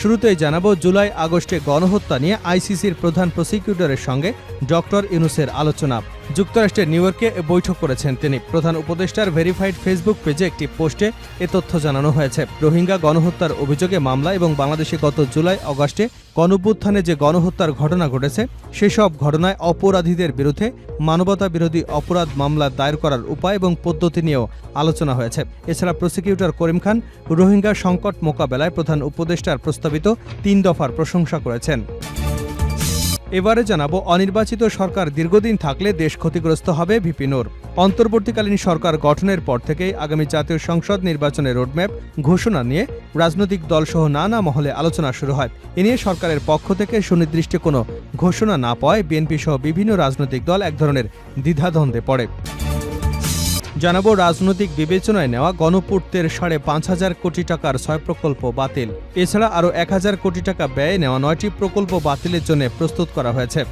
শুরুতেই জানাব, জুলাই আগস্টে গণহত্যা নিয়ে আইসিসির প্রধান প্রসিকিউটরের সঙ্গে ডক্টর ইউনুসের আলোচনা। যুক্তরাষ্ট্রের নিউ ইয়র্কে বৈঠক করেছেন তিনি। প্রধান উপদেষ্টার ভেরিফাইড ফেসবুক পেজে একটি পোস্টে এ তথ্য জানানো হয়েছে। রোহিঙ্গা গণহত্যার অভিযোগে মামলা এবং বাংলাদেশে গত জুলাই আগস্টে গণভ্যুত্থানে যে গণহত্যার ঘটনা ঘটেছে, সেসব ঘটনায় অপরাধীদের বিরুদ্ধে মানবতা বিরোধী অপরাধ মামলা দায়ের করার উপায় এবং পদ্ধতি নিয়েও আলোচনা হয়েছে। এছাড়া প্রসিকিউটর করিম খান রোহিঙ্গা সংকট মোকাবেলায় প্রধান উপদেষ্টার প্রস্তাবিত তিন দফার প্রশংসা করেছেন। এবারে জানাব, অনির্বাচিত সরকার দীর্ঘদিন থাকলে দেশ ক্ষতিগ্রস্ত হবে ভিপিনোর অন্তর্বর্তীকালীন সরকার গঠনের পর থেকেই আগামী জাতীয় সংসদ নির্বাচনের রোডম্যাপ, ঘোষণা নিয়ে রাজনৈতিক দলসহ নানা মহলে আলোচনা শুরু হয়। এ নিয়ে সরকারের পক্ষ থেকে সুনির্দিষ্ট কোনো ঘোষণা না পাওয়ায় বিএনপি সহ বিভিন্ন রাজনৈতিক দল এক ধরনের দ্বিধাদ্বন্দ্বে পড়ে। জানাব, রাজনৈতিক বিবেচনায় নেওয়া গণপূর্তের সাড়ে পাঁচ হাজার কোটি টাকার ছয় প্রকল্প বাতিল। এছাড়া আরও এক হাজার কোটি টাকা ব্যয়ে নেওয়া নয়টি প্রকল্প বাতিলের জন্য প্রস্তুত করা হয়েছে।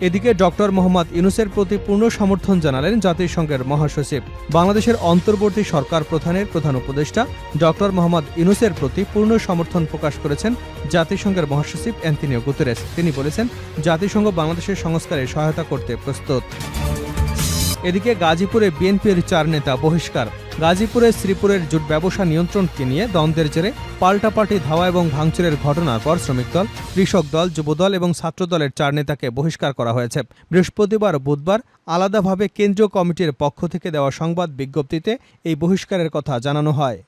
এদিকে ডক্টর মোহাম্মদ ইউনুসের প্রতি পূর্ণ সমর্থন জানালেন জাতিসংঘের মহাসচিব। বাংলাদেশের অন্তর্বর্তী সরকার প্রধানের প্রধান উপদেষ্টা ডক্টর মোহাম্মদ ইউনুসের প্রতি পূর্ণ সমর্থন প্রকাশ করেছেন জাতিসংঘের মহাসচিব অ্যান্টনিও গুতেরেস। তিনি বলেছেন, জাতিসংঘ বাংলাদেশের সংস্কারে সহায়তা করতে প্রস্তুত। এদিকে গাজীপুরে বিএনপির চার নেতা বহিষ্কার। গাজীপুরে শ্রীপুরের জুট ব্যবসা নিয়ন্ত্রণকে নিয়ে দ্বন্দ্বের জেরে পাল্টাপাল্টি ধাওয়া এবং ভাঙচুরের ঘটনার পর শ্রমিক দল, কৃষক দল, যুবদল এবং ছাত্রদলের চার নেতাকে বহিষ্কার করা হয়েছে। বৃহস্পতিবার বুধবার আলাদাভাবে কেন্দ্রীয় কমিটির পক্ষ থেকে দেওয়া সংবাদ বিজ্ঞপ্তিতে এই বহিষ্কারের কথা জানানো হয়।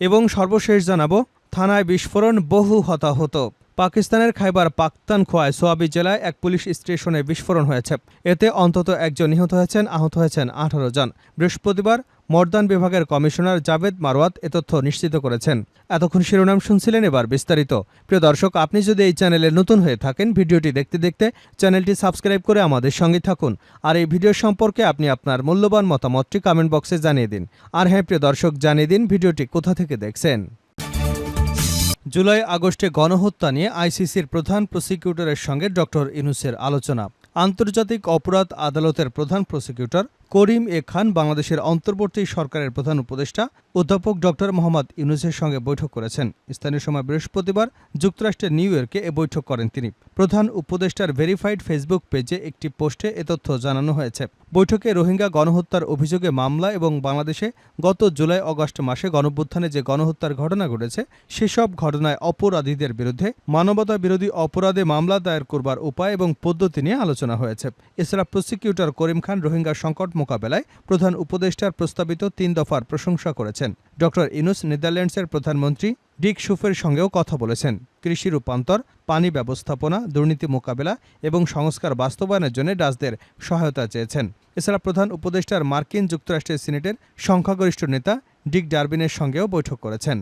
এবং সর্বশেষ জানাব, থানায় বিস্ফোরণ বহু হতাহত। পাকিস্তানের খাইবার পাক্তানখোয়ায় সোয়াবি জেলায় এক পুলিশ স্টেশনে বিস্ফোরণ হয়েছে। এতে অন্তত একজন নিহত হয়েছেন, আহত হয়েছেন আঠারো জন। বৃহস্পতিবার মর্দান বিভাগের কমিশনার জাভেদ মারওয়াত এ তথ্য নিশ্চিত করেছেন। এতক্ষণ শিরোনাম শুনছিলেন এবার বিস্তারিত। প্রিয় দর্শক, আপনি যদি এই চ্যানেলে নতুন হয়ে থাকেন, ভিডিওটি দেখতে দেখতে চ্যানেলটি সাবস্ক্রাইব করে আমাদের সঙ্গে থাকুন। আর এই ভিডিও সম্পর্কে আপনি আপনার মূল্যবান মতামতটি কমেন্ট বক্সে জানিয়ে দিন। আর হ্যাঁ প্রিয় দর্শক, জানিয়ে দিন ভিডিওটি কোথা থেকে দেখছেন। জুলাই আগস্টে গণহত্যা নিয়ে আইসিসির প্রধান প্রসিকিউটরের সঙ্গে ডক্টর ইনুসের আলোচনা। আন্তর্জাতিক অপরাধ আদালতের প্রধান প্রসিকিউটর করিম এ খান বাংলাদেশের অন্তর্বর্তী সরকারের প্রধান উপদেষ্টা, অধ্যাপক ডক্টর মোহাম্মদ ইউনুসের সঙ্গে বৈঠক করেছেন। স্থানীয় সময় বৃহস্পতিবার যুক্তরাষ্ট্রের নিউ ইয়র্কে এ বৈঠক করেন তিনি। প্রধান উপদেষ্টার ভেরিফাইড ফেসবুক পেজে একটি পোস্টে এ তথ্য জানানো হয়েছে। বৈঠকে রোহিঙ্গা গণহত্যার অভিযোগে মামলা এবং বাংলাদেশে গত জুলাই অগস্ট মাসে গণভ্যুত্থানে যে গণহত্যার ঘটনা ঘটেছে, সেসব ঘটনায় অপরাধীদের বিরুদ্ধে মানবতা বিরোধী অপরাধে মামলা দায়ের করবার উপায় এবং পদ্ধতি নিয়ে আলোচনা হয়েছে। এছাড়া প্রসিকিউটর করিম খান রোহিঙ্গা সংকট মোকাবেলায় প্রধান উপদেষ্টার প্রস্তাবিত তিন দফার প্রশংসা করেছেন। ডক্টর ইনুস নেদারল্যান্ডসের প্রধানমন্ত্রী ডিক সুফের সঙ্গেও কথা বলেছেন। কৃষি রূপান্তর, পানি ব্যবস্থাপনা, দুর্নীতি মোকাবেলা এবং সংস্কার বাস্তবায়নের জন্য ডাচদের সহায়তা চেয়েছেন। এছাড়া প্রধান উপদেষ্টার মার্কিন যুক্তরাষ্ট্রের সিনেটের সংখ্যাগরিষ্ঠ নেতা ডিক ডারবিনের সঙ্গেও বৈঠক করেছেন।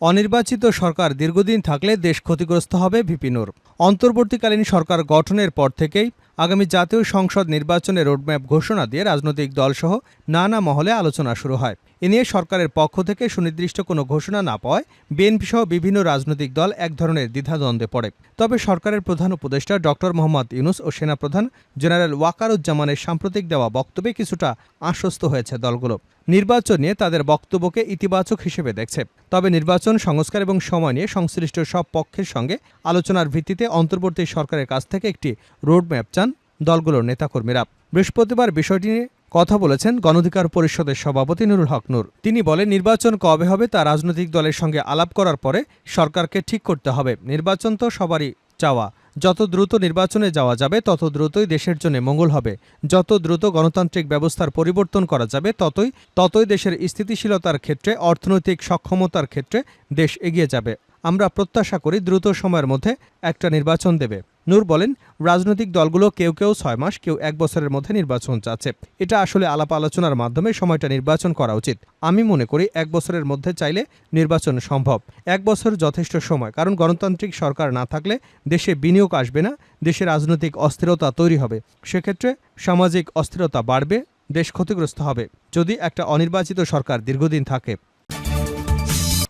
অনির্বাচিত সরকার দীর্ঘদিন থাকলে দেশ ক্ষতিগ্রস্ত হবে ভিপিনুর অন্তর্বর্তীকালীন সরকার গঠনের পর থেকেই আগামী জাতীয় সংসদ নির্বাচনের রোডম্যাপ ঘোষণা দিয়ে রাজনৈতিক দলসহ নানা মহলে আলোচনা শুরু হয়। এ নিয়ে সরকারের পক্ষ থেকে সুনির্দিষ্ট কোনো ঘোষণা না পাওয়ায় বিএনপি সহ বিভিন্ন রাজনৈতিক দল এক ধরনের দ্বিধাদ্বন্দ্বে পড়ে। তবে সরকারের প্রধান উপদেষ্টা ডক্টর মোহাম্মদ ইউনুস ও সেনাপ্রধান জেনারেল ওয়াকারুজ্জামানের সাম্প্রতিক দেওয়া বক্তব্যে কিছুটা আশ্বস্ত হয়েছে দলগুলো। নির্বাচন নিয়ে তাদের বক্তব্যকে ইতিবাচক হিসেবে দেখছে। তবে নির্বাচন, সংস্কার এবং সময় নিয়ে সংশ্লিষ্ট সব পক্ষের সঙ্গে আলোচনার ভিত্তিতে অন্তর্বর্তী সরকারের কাছ থেকে একটি রোডম্যাপ চান দলগুলোর নেতাকর্মীরা। বৃহস্পতিবার বিষয়টি নিয়ে কথা বলেছেন গণঅধিকার পরিষদের সভাপতি নুরুল হক নূর। তিনি বলেন, নির্বাচন কবে হবে তা রাজনৈতিক দলের সঙ্গে আলাপ করার পরে সরকারকে ঠিক করতে হবে। নির্বাচন তো সবারই চাওয়া। যত দ্রুত নির্বাচনে যাওয়া যাবে, তত দ্রুতই দেশের জন্য মঙ্গল হবে। যত দ্রুত গণতান্ত্রিক ব্যবস্থার পরিবর্তন করা যাবে, ততই ততই দেশের স্থিতিশীলতার ক্ষেত্রে, অর্থনৈতিক সক্ষমতার ক্ষেত্রে দেশ এগিয়ে যাবে। আমরা প্রত্যাশা করি দ্রুত সময়ের মধ্যে একটা নির্বাচন দেবে। নূর বলেন, রাজনৈতিক দলগুলো কেউ কেউ ছয় মাস, কেউ এক বছরের মধ্যে নির্বাচন চাচ্ছে। এটা আসলে আলাপ আলোচনার মাধ্যমে সময়টা নির্বাচন করা উচিত। আমি মনে করি এক বছরের মধ্যে চাইলে নির্বাচন সম্ভব। এক বছর যথেষ্ট সময়, কারণ গণতান্ত্রিক সরকার না থাকলে দেশে বিনিয়োগ আসবে না, দেশে রাজনৈতিক অস্থিরতা তৈরি হবে। সেক্ষেত্রে সামাজিক অস্থিরতা বাড়বে, দেশ ক্ষতিগ্রস্ত হবে। যদি একটা অনির্বাচিত সরকার দীর্ঘদিন থাকে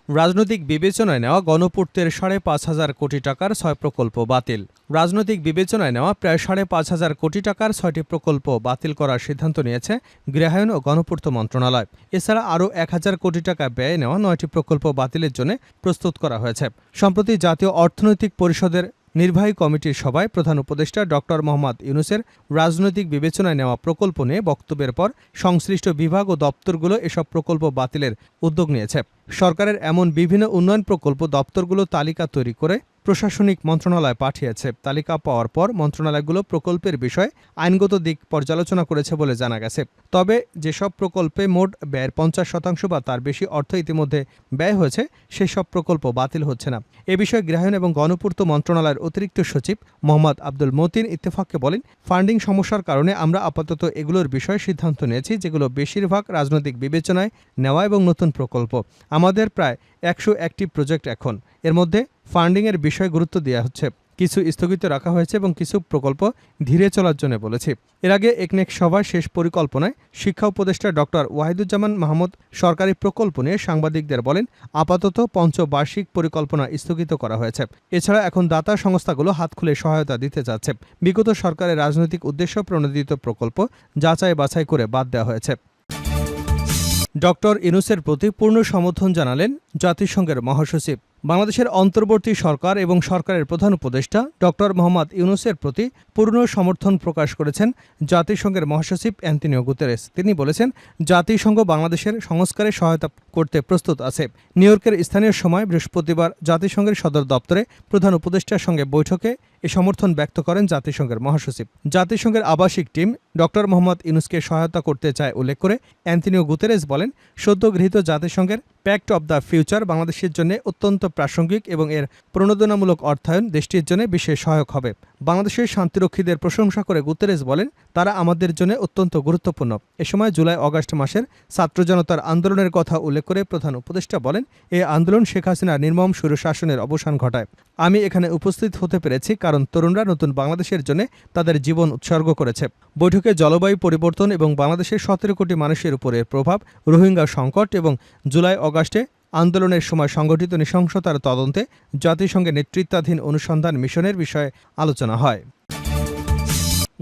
রাজনৈতিক বিবেচনায় নেওয়া গণপূর্তের সাড়ে পাঁচ হাজার কোটি টাকার ছয় প্রকল্প বাতিল। রাজনৈতিক বিবেচনায় নেওয়া প্রায় সাড়ে পাঁচ হাজার কোটি টাকার ছয়টি প্রকল্প বাতিল করার সিদ্ধান্ত নিয়েছে গৃহায়ণ ও গণপূর্ত মন্ত্রণালয়। এছাড়া আরও এক হাজার কোটি টাকা ব্যয় নেওয়া নয়টি প্রকল্প বাতিলের জন্য প্রস্তুত করা হয়েছে। সম্প্রতি জাতীয় অর্থনৈতিক পরিষদের নির্বাহী কমিটির সভায় প্রধান উপদেষ্টা ডক্টর মোহাম্মদ ইউনুসের রাজনৈতিক বিবেচনায় নেওয়া প্রকল্প নিয়ে বক্তব্যের পর সংশ্লিষ্ট বিভাগ ও দপ্তরগুলো এসব প্রকল্প বাতিলের উদ্যোগ নিয়েছে। সরকারের এমন বিভিন্ন উন্নয়ন প্রকল্প দপ্তরগুলো তালিকা তৈরি করে প্রশাসনিক মন্ত্রণালয় পাঠিয়েছে। তালিকা পাওয়ার পর মন্ত্রণালয়গুলো প্রকল্পের বিষয়ে আইনগত দিক পর্যালোচনা করেছে বলে জানা গেছে। তবে যেসব প্রকল্পে মোট ব্যয়ের পঞ্চাশ শতাংশ বা তার বেশি অর্থ ইতিমধ্যে ব্যয় হয়েছে সেই সব প্রকল্প বাতিল হচ্ছে না। এ বিষয়ে গৃহায়ণ এবং গণপূর্ত মন্ত্রণালয়ের অতিরিক্ত সচিব মোহাম্মদ আব্দুল মতিন ইত্তেফাককে বলেন, ফান্ডিং সমস্যার কারণে আমরা আপাতত এগুলোর বিষয়ে সিদ্ধান্ত নিয়েছি, যেগুলো বেশিরভাগ রাজনৈতিক বিবেচনায় নেওয়া এবং নতুন প্রকল্প। আমাদের প্রায় একশো একটি প্রজেক্ট এখন। এর মধ্যে ফান্ডিংয়ের বিষয়ে গুরুত্ব দেওয়া হচ্ছে। কিছু স্থগিত রাখা হয়েছে এবং কিছু প্রকল্প ধীরে চলার জন্য বলেছি। এর আগে একনেক সভায় শেষ পরিকল্পনায় শিক্ষা উপদেষ্টা ডক্টর ওয়াহিদুজ্জামান মাহমুদ সরকারি প্রকল্প নিয়ে সাংবাদিকদের বলেন, আপাতত পঞ্চবার্ষিক পরিকল্পনা স্থগিত করা হয়েছে। এছাড়া এখন দাতা সংস্থাগুলো হাত খুলে সহায়তা দিতে যাচ্ছে। বিগত সরকারের রাজনৈতিক উদ্দেশ্য প্রণোদিত প্রকল্প যাচাই বাছাই করে বাদ দেওয়া হয়েছে। ডক্টর ইনুসের প্রতি পূর্ণ সমর্থন জানালেন জাতিসংঘের মহাসচিব। বাংলাদেশের অন্তর্বর্তী সরকার এবং সরকারের প্রধান উপদেষ্টা ডক্টর মোহাম্মদ ইউনুসের প্রতি পূর্ণ সমর্থন প্রকাশ করেছেন জাতিসংঘের মহাসচিব অ্যান্টনিও গুতেরেস। তিনি বলেছেন, জাতিসংঘ বাংলাদেশের সংস্কারে সহায়তা করতে প্রস্তুত আছে। নিউ ইয়র্কের স্থানীয় সময় বৃহস্পতিবার জাতিসংঘের সদর দপ্তরে প্রধান উপদেষ্টার সঙ্গে বৈঠকে এ সমর্থন ব্যক্ত করেন জাতিসংঘের মহাসচিব। জাতিসংঘের আবাসিক টিম ডক্টর মোহাম্মদ ইউনুসকে সহায়তা করতে চায় উল্লেখ করে অ্যান্টনিও গুতেরেস বলেন, সদ্য গৃহীত জাতিসংঘের প্যাক্ট অব দ্য ফিউচার বাংলাদেশের জন্য অত্যন্ত প্রাসঙ্গিক এবং এর প্রণোদনামূলক অর্থায়ন দেশটির জন্য বিশেষ সহায়ক হবে। বাংলাদেশের শান্তিরক্ষীদের প্রশংসা করে গুতেরেস বলেন, তারা আমাদের জন্য অত্যন্ত গুরুত্বপূর্ণ। এ সময় জুলাই অগাস্ট মাসের ছাত্র জনতার আন্দোলনের কথা উল্লেখ করে প্রধান উপদেষ্টা বলেন এই আন্দোলন শেখ হাসিনার নির্মম শাসনের অবসান ঘটায়। আমি এখানে উপস্থিত হতে পেরেছি কারণ তরুণরা নতুন বাংলাদেশের জন্য তাদের জীবন উৎসর্গ করেছে। বৈঠকে জলবায়ু পরিবর্তন এবং বাংলাদেশের সতেরো কোটি মানুষের উপরে প্রভাব, রোহিঙ্গা সংকট এবং জুলাই অগাস্টে আন্দোলনের সময় সংগঠিত নৃশংসতার তদন্তে জাতিসংঘের নেতৃত্বাধীন অনুসন্ধান মিশনের বিষয়ে আলোচনা হয়।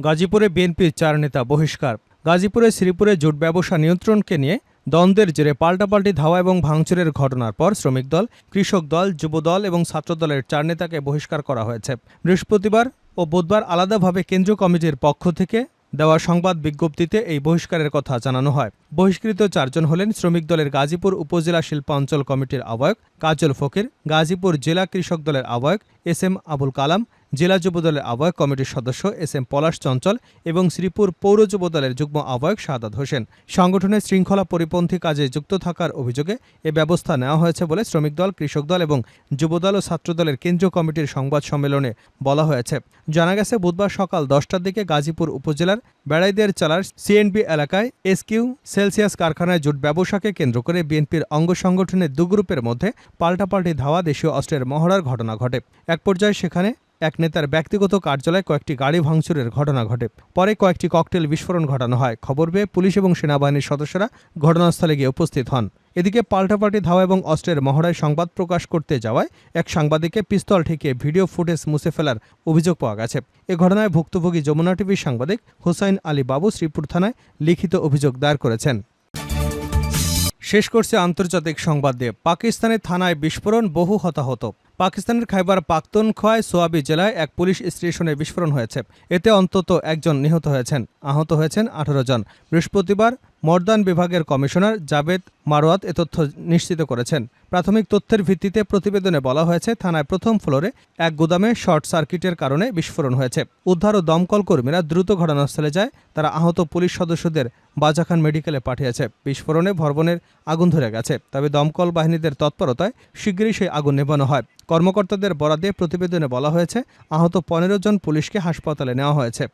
গাজীপুরে বিএনপির চার নেতা বহিষ্কার। গাজীপুরে শ্রীপুরে জোট ব্যবসা নিয়ন্ত্রণকে নিয়ে দ্বন্দ্বের জেরে পাল্টাপাল্টি ধাওয়া এবং ভাঙচুরের ঘটনার পর শ্রমিক দল, কৃষক দল যুবদল এবং ছাত্রদলের চার নেতাকে বহিষ্কার করা হয়েছে। বৃহস্পতিবার ও বুধবার আলাদাভাবে কেন্দ্রীয় কমিটির পক্ষ থেকে দেওয়া সংবাদ বিজ্ঞপ্তিতে এই বহিষ্কারের কথা জানানো হয়। বহিষ্কৃত চারজন হলেন শ্রমিক দলের গাজীপুর উপজেলা শিল্পাঞ্চল কমিটির আহ্বায়ক, কাজল ফকির, গাজীপুর জেলা কৃষক দলের আহ্বায়ক, এস এম আবুল কালাম জেলা যুবদলের আহ্বায়ক কমিটির সদস্য এস এম পলাশ চঞ্চল এবং শ্রীপুর পৌর যুবদলের যুগ্ম আহ্বায়ক শাহাদ হোসেন। সংগঠনের শৃঙ্খলা পরিপন্থী কাজে যুক্ত থাকার অভিযোগে এ ব্যবস্থা নেওয়া হয়েছে বলে শ্রমিক দল, কৃষক দল এবং যুবদল ও ছাত্রদলের কেন্দ্রীয় কমিটির সংবাদ সম্মেলনে বলা হয়েছে। জানা গেছে, বুধবার সকাল দশটার দিকে গাজীপুর উপজেলার বেড়াইদের চালার সিএনবি এলাকায় এসকিউ সেলসিয়াস কারখানায় জোট ব্যবসাকে কেন্দ্র করে বিএনপির অঙ্গ সংগঠনের দু গ্রুপের মধ্যে পাল্টাপাল্টি ধাওয়া দেশীয় অস্ত্রের মহড়ার ঘটনা ঘটে। এক পর্যায়ে সেখানে এক নেতার ব্যক্তিগত কার্যালয়ে কয়েকটি গাড়ি ভাঙচুরের ঘটনা ঘটে। পরে কয়েকটি ককটেল বিস্ফোরণ ঘটানো হয়। খবর পেয়ে পুলিশ এবং সেনাবাহিনীর সদস্যরা ঘটনাস্থলে গিয়ে উপস্থিত হন। এদিকে পাল্টাপাল্টি ধাওয়া এবং অস্ত্রের মহড়ায় সংবাদ প্রকাশ করতে যাওয়ায় এক সাংবাদিককে পিস্তল ঠেকিয়ে ভিডিও ফুটেজ মুছে ফেলার অভিযোগ পাওয়া গেছে। এ ঘটনায় ভুক্তভোগী যমুনা টিভির সাংবাদিক হুসাইন আলী বাবু শ্রীপুর থানায় লিখিত অভিযোগ দায়ের করেছেন। শেষ করছে আন্তর্জাতিক সংবাদ দিয়ে। পাকিস্তানের থানায় বিস্ফোরণ, বহু হতাহত। পাকিস্তানের খাইবার পাখতুনখোয়ায় সোয়াবি জেলায় এক পুলিশ স্টেশনে বিস্ফোরণ হয়েছে। এতে অন্তত একজন নিহত হয়েছেন। আহত হয়েছেন আঠারো জন। বৃহস্পতিবার মর্দান বিভাগের কমিশনার জাবেদ মারোয়াত এ তথ্য নিশ্চিত করেছেন। প্রাথমিক তথ্যের ভিত্তিতে প্রতিবেদনে বলা হয়েছে, থানায় প্রথম ফ্লোরে এক গুদামে শর্ট সার্কিটের কারণে বিস্ফোরণ হয়েছে। উদ্ধার ও দমকল কর্মীরা দ্রুত ঘটনাস্থলে যায়, তারা আহত পুলিশ সদস্যদের বাজাখান মেডিকেলে পাঠিয়েছে। বিস্ফোরণে ভবনের আগুন ধরে গেছে, তবে দমকল বাহিনীদের তৎপরতায় শীঘ্রই সেই আগুন নেভানো হয়। কর্মকর্তাদের বরাদে প্রতিবেদনে বলা হয়েছে, আহত পনেরো জন পুলিশকে হাসপাতালে নেওয়া হয়েছে।